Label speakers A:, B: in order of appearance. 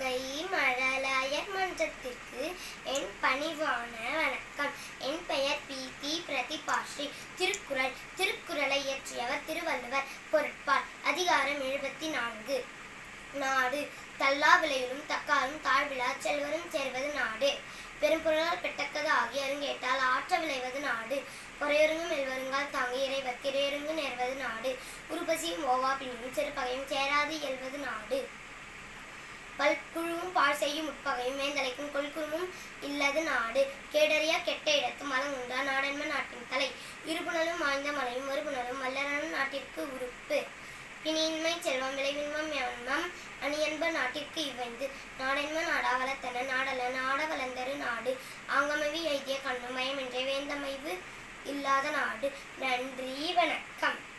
A: கயீம் அழலாயர் மன்றத்திற்கு என் பணிவான வணக்கம். என் பெயர் பி. தி பிரதிபாஷி திருக்குறள் திருக்குறளை இயற்றியவர் திருவள்ளுவர். பொருட்பால் அதிகாரம் எழுபத்தி நான்கு. நாடு தல்லா விலையிலும் தக்காரும் தாழ்விழா செல்வரும் சேர்வது நாடு. பெரும்பொருளால் பெட்டக்கது ஆகியரும் கேட்டால் ஆற்ற விளைவது நாடு. பொறையொருங்கும் எல்வருங்கால் தாங்கி இறைவர் திரையொருங்கு நேர்வது நாடு. உருபசியும் ஓவா பின்னும் சிறுபகையும் சேராது எழுவது நாடு. பல்குழுவும் பால் செய்யும் உட்பகையும் வேந்தலைக்கும் கொள்குழுவும் இல்லது நாடு. கேடறியா கெட்ட இடத்து மலங்குன்றா நாடன்ம நாட்டின் தலை. இருபுணலும் வாய்ந்த மலையும் ஒருபுணலும் வல்லரனும் நாட்டிற்கு உறுப்பு பிணியின்மை செல்வம் விளைவின்மம் யான்மம் அணியன்ப நாட்டிற்கு இவைந்து. நாடென்ம நாடா வளர்த்தன நாடல நாட வளர்ந்தரு நாடு. ஆங்கமவி ஐதிய கண்ணும் பயமின்றி வேந்தமைவு இல்லாத நாடு. நன்றி வணக்கம்.